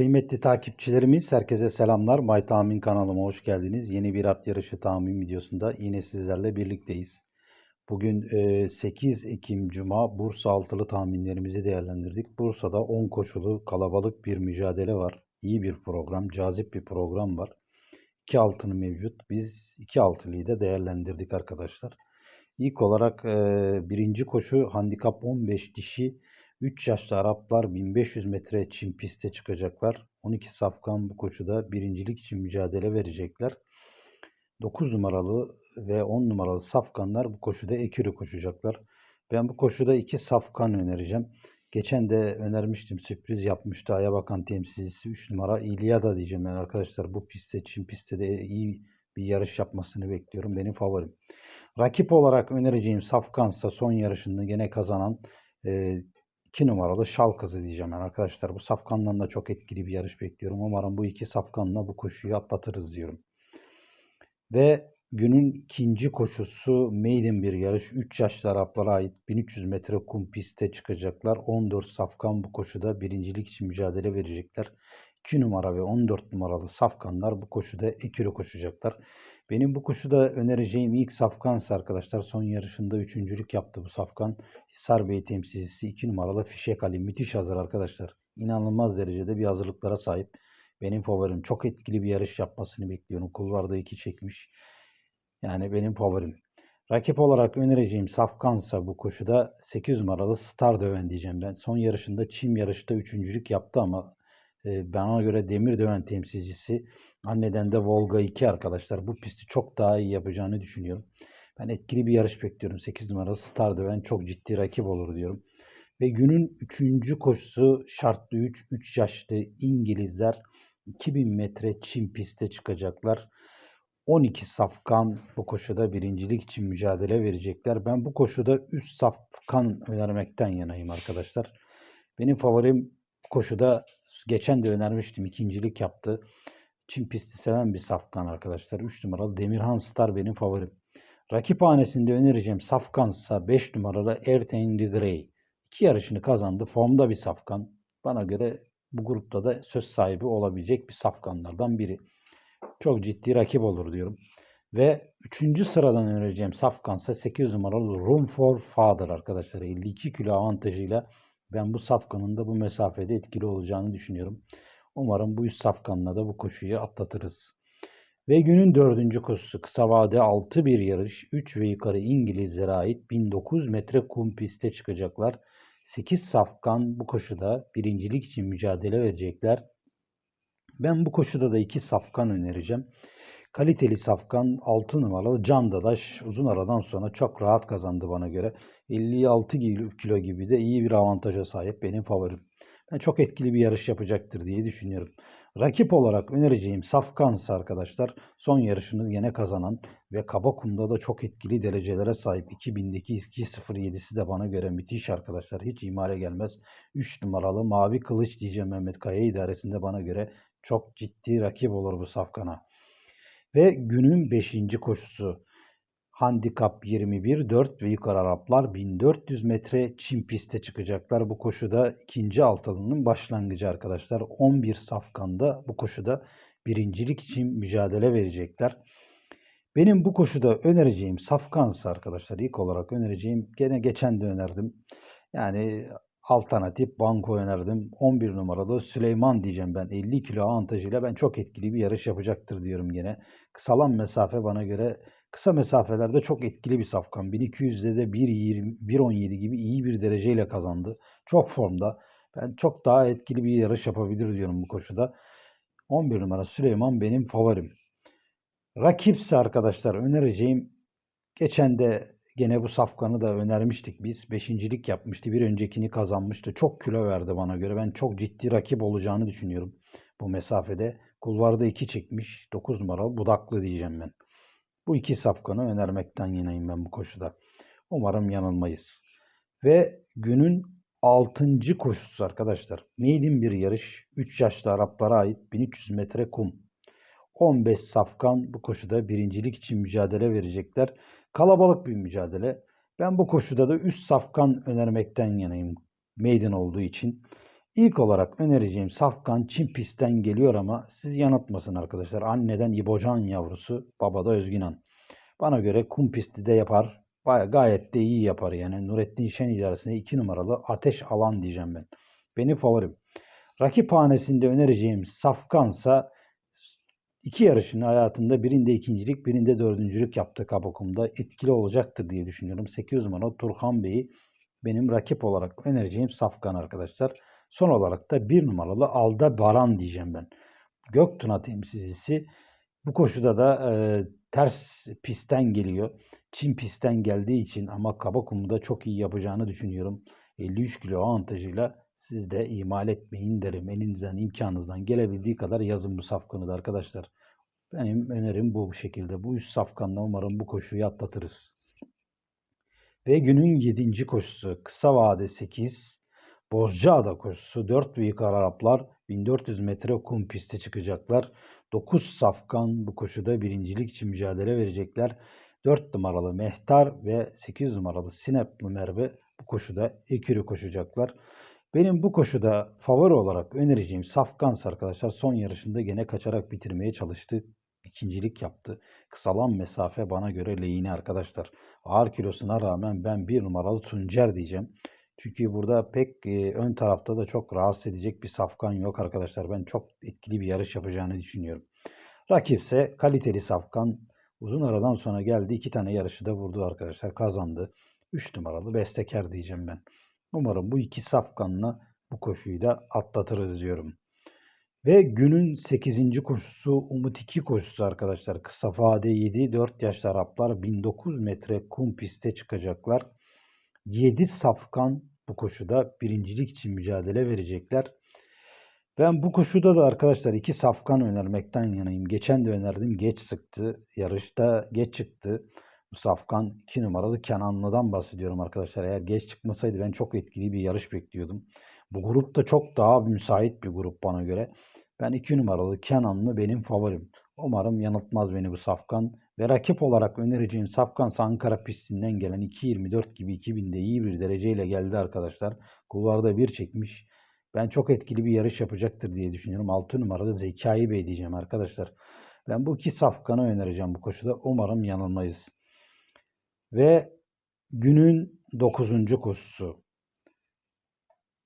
Kıymetli takipçilerimiz, herkese selamlar. May Tahmin kanalıma hoş geldiniz. Yeni bir at yarışı tahmin videosunda yine sizlerle birlikteyiz. Bugün e, 8 Ekim Cuma Bursa altılı tahminlerimizi değerlendirdik. Bursa'da 10 koşulu kalabalık bir mücadele var. İyi bir program, cazip bir program var. 2 altını mevcut. Biz 2 altılıyı da değerlendirdik arkadaşlar. İlk olarak e, birinci koşu handikap 15 dişi 3 yaşlı Araplar 1500 metre çim piste çıkacaklar. 12 safkan bu koşuda birincilik için mücadele verecekler. 9 numaralı ve 10 numaralı safkanlar bu koşuda ekürü koşacaklar. Ben bu koşuda 2 safkan önereceğim. Geçen de önermiştim sürpriz yapmıştı Ayabakan temsilcisi 3 numara İlyada diyeceğim ben arkadaşlar. Bu pistte çim pistte de iyi bir yarış yapmasını bekliyorum. Benim favorim. Rakip olarak önereceğim Safkansa son yarışında gene kazanan e, 2 numaralı şal kızı diyeceğim yani arkadaşlar. Bu safkandan da çok etkili bir yarış bekliyorum. Umarım bu iki safkanla bu koşuyu atlatırız diyorum. Ve günün ikinci koşusu maiden bir yarış. 3 yaşlı Araplara ait 1300 metre kum piste çıkacaklar. 14 safkan bu koşuda birincilik için mücadele verecekler. 2 numara ve 14 numaralı safkanlar bu koşuda ekürü koşacaklar. Benim bu koşuda önereceğim ilk safkansa arkadaşlar son yarışında üçüncülük yaptı bu safkan. Hisar Bey temsilcisi 2 numaralı Fişek Ali. Müthiş hazır arkadaşlar. İnanılmaz derecede bir hazırlıklara sahip. Benim favorim. Çok etkili bir yarış yapmasını bekliyorum. Kulvarda 2 çekmiş. Yani benim favorim. Rakip olarak önereceğim Safkansa bu koşuda 8 numaralı Star Döven diyeceğim ben. Son yarışında çim yarışta üçüncülük yaptı ama e, bana göre Demir Döven temsilcisi Anneden de Volga 2 arkadaşlar. Bu pisti çok daha iyi yapacağını düşünüyorum. Ben etkili bir yarış bekliyorum. 8 numaralı Star Döven çok ciddi rakip olur diyorum. Ve günün 3. koşusu şartlı 3. 3 yaşlı İngilizler 2000 metre çim piste çıkacaklar. 12 safkan bu koşuda birincilik için mücadele verecekler. Ben bu koşuda üst safkan önermekten yanayım arkadaşlar. Benim favorim koşuda geçen de önermiştim. ikincilik yaptı. Çin pisti seven bir safkan arkadaşlar. 3 numaralı Demirhan Star benim favorim. Rakip hanesinde önereceğim safkansa 5 numaralı Ertain de Grey. İki yarışını kazandı. Formda bir safkan. Bana göre bu grupta da söz sahibi olabilecek bir safkanlardan biri. Çok ciddi rakip olur diyorum. Ve 3. sıradan önereceğim safkansa 8 numaralı Room for Father arkadaşlar. 52 kilo avantajıyla ben bu safkanın da bu mesafede etkili olacağını düşünüyorum. Umarım bu üst safkanla da bu koşuyu atlatırız. Ve günün dördüncü koşusu kısa vade 6 bir yarış. 3 ve yukarı İngilizlere ait 1900 metre kum piste çıkacaklar. 8 safkan bu koşuda birincilik için mücadele verecekler. Ben bu koşuda da 2 safkan önereceğim. Kaliteli safkan 6 numaralı Can Dadaş uzun aradan sonra çok rahat kazandı bana göre. 56 kilo gibi de iyi bir avantaja sahip benim favorim. Ben çok etkili bir yarış yapacaktır diye düşünüyorum. Rakip olarak önereceğim Safkansa arkadaşlar son yarışını yine kazanan ve Kabakum'da da çok etkili derecelere sahip 2000'deki 2.07'si de bana göre müthiş arkadaşlar. Hiç imale gelmez. 3 numaralı Mavi Kılıç diyeceğim Mehmet Kaya idaresinde bana göre çok ciddi rakip olur bu Safkan'a. Ve günün 5. koşusu Handikap 21, 4 ve yukarı Araplar 1400 metre çim piste çıkacaklar. Bu koşuda ikinci altılının başlangıcı arkadaşlar. 11 safkanda bu koşuda birincilik için mücadele verecekler. Benim bu koşuda önereceğim safkansa arkadaşlar ilk olarak önereceğim gene geçen de önerdim. Yani alternatif banko önerdim. 11 numaralı Süleyman diyeceğim ben. 50 kilo avantajıyla ben çok etkili bir yarış yapacaktır diyorum gene. Kısalan mesafe bana göre Kısa mesafelerde çok etkili bir safkan. 1200'de de 1.20, 1.17 gibi iyi bir dereceyle kazandı. Çok formda. Ben çok daha etkili bir yarış yapabilir diyorum bu koşuda. 11 numara Süleyman benim favorim. Rakipse arkadaşlar önereceğim. Geçen de gene bu safkanı da önermiştik biz. Beşincilik yapmıştı. Bir öncekini kazanmıştı. Çok kilo verdi bana göre. Ben çok ciddi rakip olacağını düşünüyorum bu mesafede. Kulvarda 2 çekmiş. 9 numara budaklı diyeceğim ben. Bu iki safkanı önermekten yanayım ben bu koşuda. Umarım yanılmayız. Ve günün 6. koşusu arkadaşlar. Maiden bir yarış. 3 yaşlı Araplara ait 1300 metre kum. 15 safkan bu koşuda birincilik için mücadele verecekler. Kalabalık bir mücadele. Ben bu koşuda da üst safkan önermekten yanayım. Maiden olduğu için. İlk olarak önereceğim safkan Çin pistten geliyor ama siz yanıltmasın arkadaşlar. Anneden İbocan yavrusu, babada Özgünan. Bana göre kum pisti de yapar. Baya gayet de iyi yapar yani. Nurettin Şen idaresinde 2 numaralı Ateş Alan diyeceğim ben. Benim favorim. Rakip hanesinde önereceğim safkansa iki yarışını hayatında birinde ikincilik birinde dördüncülük yaptı Kabokum'da. Etkili olacaktır diye düşünüyorum. 8 numara Turhan Bey'i benim rakip olarak önereceğim safkan arkadaşlar. Son olarak da bir numaralı Alda Baran diyeceğim ben. Göktuna temsilcisi. Bu koşuda da e, ters pistten geliyor. Çin pistten geldiği için ama Kabakum'da çok iyi yapacağını düşünüyorum. 53 kilo avantajıyla siz de ihmal etmeyin derim. Elinizden imkanınızdan gelebildiği kadar yazın bu safkanı da arkadaşlar. Benim önerim bu şekilde. Bu üç safkanla umarım bu koşuyu atlatırız. Ve günün 7. koşusu kısa vade 8 Bozcaada koşusu 4 büyük Araplar 1400 metre kum piste çıkacaklar. 9 safkan bu koşuda birincilik için mücadele verecekler. 4 numaralı Mehtar ve 8 numaralı Sinepli Merve bu koşuda ekürü koşacaklar. Benim bu koşuda favori olarak önereceğim Safkans arkadaşlar son yarışında gene kaçarak bitirmeye çalıştı. İkincilik yaptı. Kısalan mesafe bana göre lehine arkadaşlar. Ağır kilosuna rağmen ben bir numaralı Tuncer diyeceğim. Çünkü burada pek e, ön tarafta da çok rahatsız edecek bir safkan yok arkadaşlar. Ben çok etkili bir yarış yapacağını düşünüyorum. Rakipse kaliteli safkan uzun aradan sonra geldi. iki tane yarışı da vurdu arkadaşlar. Kazandı. 3 numaralı bestekar diyeceğim ben. Umarım bu iki safkanla bu koşuyu da atlatırız diyorum. Ve günün 8. koşusu Umut 2 koşusu arkadaşlar. Kısa vade 7 4 yaşlı Araplar 1900 metre kum piste çıkacaklar. 7 safkan bu koşuda birincilik için mücadele verecekler. Ben bu koşuda da arkadaşlar iki safkan önermekten yanayım. Geçen de önerdim geç sıktı. Yarışta geç çıktı. Safkan 2 numaralı Kenanlı'dan bahsediyorum arkadaşlar. Eğer geç çıkmasaydı ben çok etkili bir yarış bekliyordum. Bu grup da çok daha müsait bir grup bana göre. Ben 2 numaralı Kenanlı benim favorim. Umarım yanıltmaz beni bu safkan. Ve rakip olarak önereceğim safkan Ankara pistinden gelen 2.24 gibi 2000'de iyi bir dereceyle geldi arkadaşlar. Kulvarda bir çekmiş. Ben çok etkili bir yarış yapacaktır diye düşünüyorum. 6 numaralı Zekai Bey diyeceğim arkadaşlar. Ben bu iki safkanı önereceğim bu koşuda. Umarım yanılmayız. Ve günün 9. koşusu.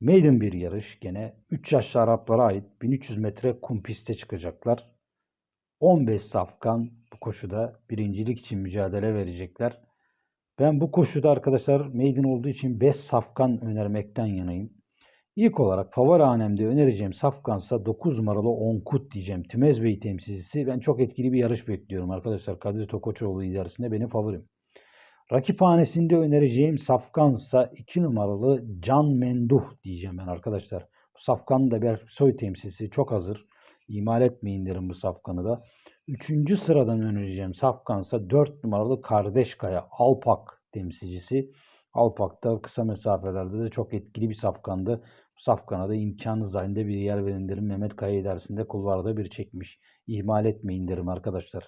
Maiden bir yarış gene. 3 yaşlı Araplara ait 1300 metre kum piste çıkacaklar. 15 safkan bu koşuda birincilik için mücadele verecekler. Ben bu koşuda arkadaşlar maiden olduğu için 5 safkan önermekten yanayım. İlk olarak favori hanemde önereceğim safkansa 9 numaralı Onkut diyeceğim. Tümez Bey temsilcisi. Ben çok etkili bir yarış bekliyorum arkadaşlar. Kadir Tokoçoğlu idaresinde benim favorim. Rakiphanesinde önereceğim safkansa 2 numaralı Can Menduh diyeceğim ben arkadaşlar. Bu safkan da bir soy temsilcisi çok hazır. İmal etmeyin derim bu safkanı da. Üçüncü sıradan önereceğim safkansa 4 numaralı Kardeş Kaya Alpak temsilcisi. Alpak'ta kısa mesafelerde de çok etkili bir safkandı. Bu safkana da imkanınız dahilinde bir yer verin derim. Mehmet Kaya dersinde kulvarda bir çekmiş. İhmal etmeyin derim arkadaşlar.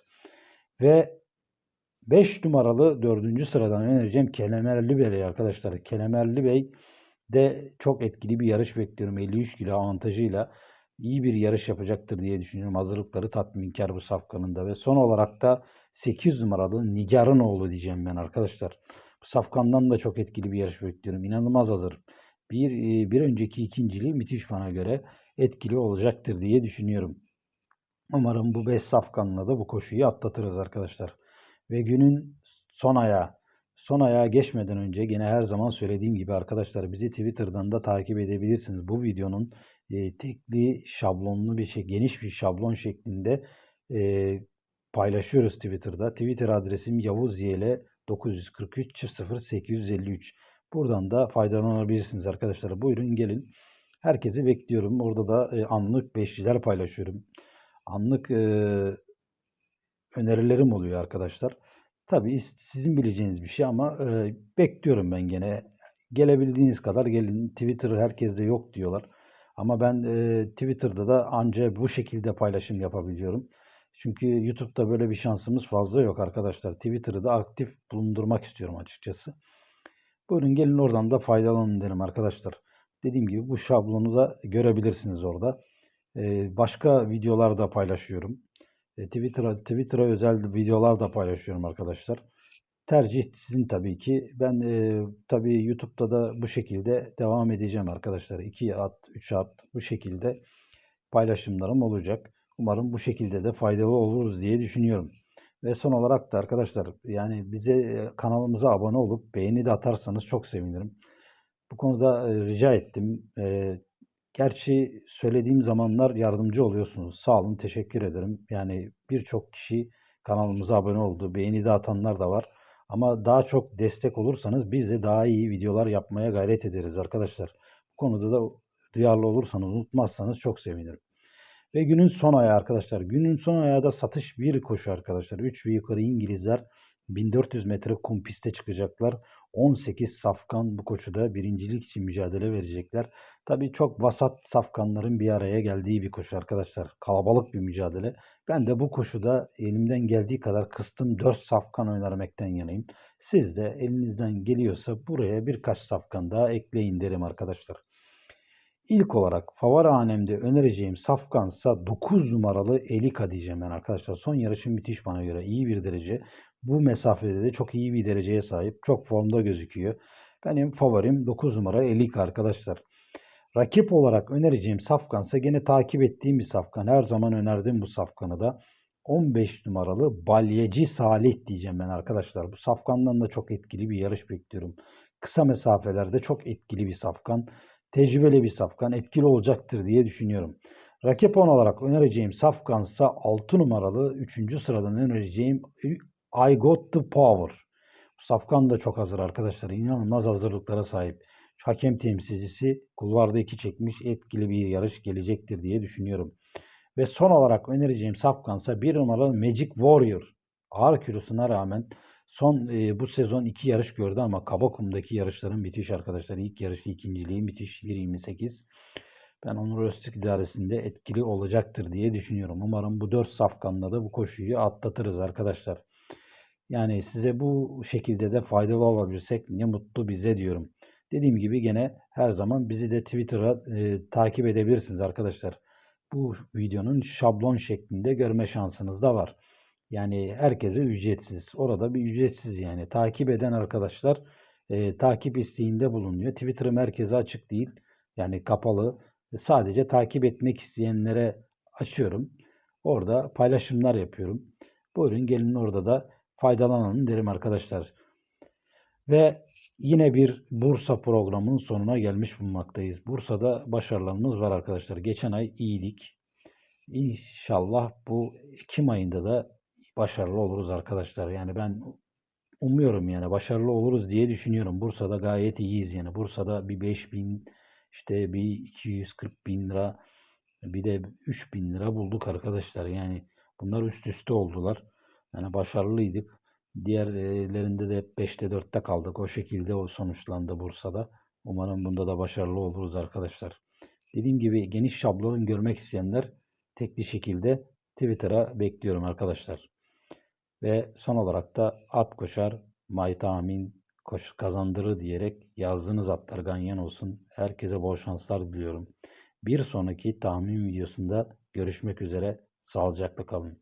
Ve 5 numaralı 4. sıradan önereceğim Kelemerli Bey arkadaşlar. Kelemerli Bey de çok etkili bir yarış bekliyorum. 53 kilo avantajıyla iyi bir yarış yapacaktır diye düşünüyorum. Hazırlıkları tatminkar bu safkanında. Ve son olarak da 8 numaralı Nigar'ın oğlu diyeceğim ben arkadaşlar. Bu safkandan da çok etkili bir yarış bekliyorum. İnanılmaz hazır. Bir, bir önceki ikinciliği müthiş bana göre etkili olacaktır diye düşünüyorum. Umarım bu 5 safkanla da bu koşuyu atlatırız arkadaşlar. Ve günün son ayağı. Son ayağa geçmeden önce yine her zaman söylediğim gibi arkadaşlar bizi Twitter'dan da takip edebilirsiniz. Bu videonun e, tekli şablonlu bir şey, geniş bir şablon şeklinde e, paylaşıyoruz Twitter'da. Twitter adresim Yavuz YL 943 0853. Buradan da faydalanabilirsiniz arkadaşlar. Buyurun gelin. Herkesi bekliyorum. Orada da e, anlık beşliler paylaşıyorum. Anlık e, önerilerim oluyor arkadaşlar. Tabii sizin bileceğiniz bir şey ama e, bekliyorum ben gene. Gelebildiğiniz kadar gelin. Twitter herkeste yok diyorlar. Ama ben e, Twitter'da da anca bu şekilde paylaşım yapabiliyorum. Çünkü YouTube'da böyle bir şansımız fazla yok arkadaşlar. Twitter'ı da aktif bulundurmak istiyorum açıkçası. Buyurun gelin oradan da faydalanın derim arkadaşlar. Dediğim gibi bu şablonu da görebilirsiniz orada. Başka videolar da paylaşıyorum. E, Twitter'a Twitter'a özel videolar da paylaşıyorum arkadaşlar. Tercih sizin tabii ki. Ben e, tabii YouTube'da da bu şekilde devam edeceğim arkadaşlar. 2 at, 3 at bu şekilde paylaşımlarım olacak. Umarım bu şekilde de faydalı oluruz diye düşünüyorum. Ve son olarak da arkadaşlar yani bize e, kanalımıza abone olup beğeni de atarsanız çok sevinirim. Bu konuda e, rica ettim. E, gerçi söylediğim zamanlar yardımcı oluyorsunuz. Sağ olun, teşekkür ederim. Yani birçok kişi kanalımıza abone oldu. Beğeni de atanlar da var. Ama daha çok destek olursanız biz de daha iyi videolar yapmaya gayret ederiz arkadaşlar. Bu konuda da duyarlı olursanız, unutmazsanız çok sevinirim. Ve günün son ayağı arkadaşlar. Günün son ayağı da satış bir koşu arkadaşlar. 3 ve yukarı İngilizler 1400 metre kum piste çıkacaklar. 18 safkan bu koşuda birincilik için mücadele verecekler. Tabii çok vasat safkanların bir araya geldiği bir koşu arkadaşlar. Kalabalık bir mücadele. Ben de bu koşuda elimden geldiği kadar kıstım 4 safkan önermekten yanayım. Siz de elinizden geliyorsa buraya birkaç safkan daha ekleyin derim arkadaşlar. İlk olarak favori hanemde önereceğim safkansa 9 numaralı Elika diyeceğim ben arkadaşlar. Son yarışı müthiş bana göre. iyi bir derece. Bu mesafede de çok iyi bir dereceye sahip. Çok formda gözüküyor. Benim favorim 9 numara Elika arkadaşlar. Rakip olarak önereceğim safkansa gene takip ettiğim bir safkan. Her zaman önerdim bu safkanı da. 15 numaralı Balyeci Salih diyeceğim ben arkadaşlar. Bu safkandan da çok etkili bir yarış bekliyorum. Kısa mesafelerde çok etkili bir safkan tecrübeli bir safkan etkili olacaktır diye düşünüyorum. Rakip 10 olarak önereceğim safkansa 6 numaralı 3. sıradan önereceğim I Got The Power. Safkan da çok hazır arkadaşlar. İnanılmaz hazırlıklara sahip. Hakem temsilcisi kulvarda iki çekmiş etkili bir yarış gelecektir diye düşünüyorum. Ve son olarak önereceğim safkansa 1 numaralı Magic Warrior. Ağır kilosuna rağmen Son e, bu sezon iki yarış gördü ama Kabakum'daki yarışların bitiş arkadaşlar. İlk yarışı ikinciliğin bitiş 1.28. Ben Onur Öztürk idaresinde etkili olacaktır diye düşünüyorum. Umarım bu dört safkanla da bu koşuyu atlatırız arkadaşlar. Yani size bu şekilde de faydalı olabilirsek ne mutlu bize diyorum. Dediğim gibi gene her zaman bizi de Twitter'a e, takip edebilirsiniz arkadaşlar. Bu videonun şablon şeklinde görme şansınız da var. Yani herkese ücretsiz. Orada bir ücretsiz yani. Takip eden arkadaşlar e, takip isteğinde bulunuyor. Twitter merkezi açık değil. Yani kapalı. Sadece takip etmek isteyenlere açıyorum. Orada paylaşımlar yapıyorum. Buyurun gelin orada da faydalanın derim arkadaşlar. Ve yine bir Bursa programının sonuna gelmiş bulunmaktayız. Bursa'da başarılarımız var arkadaşlar. Geçen ay iyiydik. İnşallah bu Ekim ayında da başarılı oluruz arkadaşlar. Yani ben umuyorum yani başarılı oluruz diye düşünüyorum. Bursa'da gayet iyiyiz yani. Bursa'da bir 5000 işte bir 240 bin lira bir de 3 bin lira bulduk arkadaşlar. Yani bunlar üst üste oldular. Yani başarılıydık. Diğerlerinde de hep 5'te 4'te kaldık. O şekilde o sonuçlandı Bursa'da. Umarım bunda da başarılı oluruz arkadaşlar. Dediğim gibi geniş şablon görmek isteyenler tekli şekilde Twitter'a bekliyorum arkadaşlar. Ve son olarak da at koşar, maytamin koş kazandırır diyerek yazdığınız atlar ganyan olsun. Herkese bol şanslar diliyorum. Bir sonraki tahmin videosunda görüşmek üzere. Sağlıcakla kalın.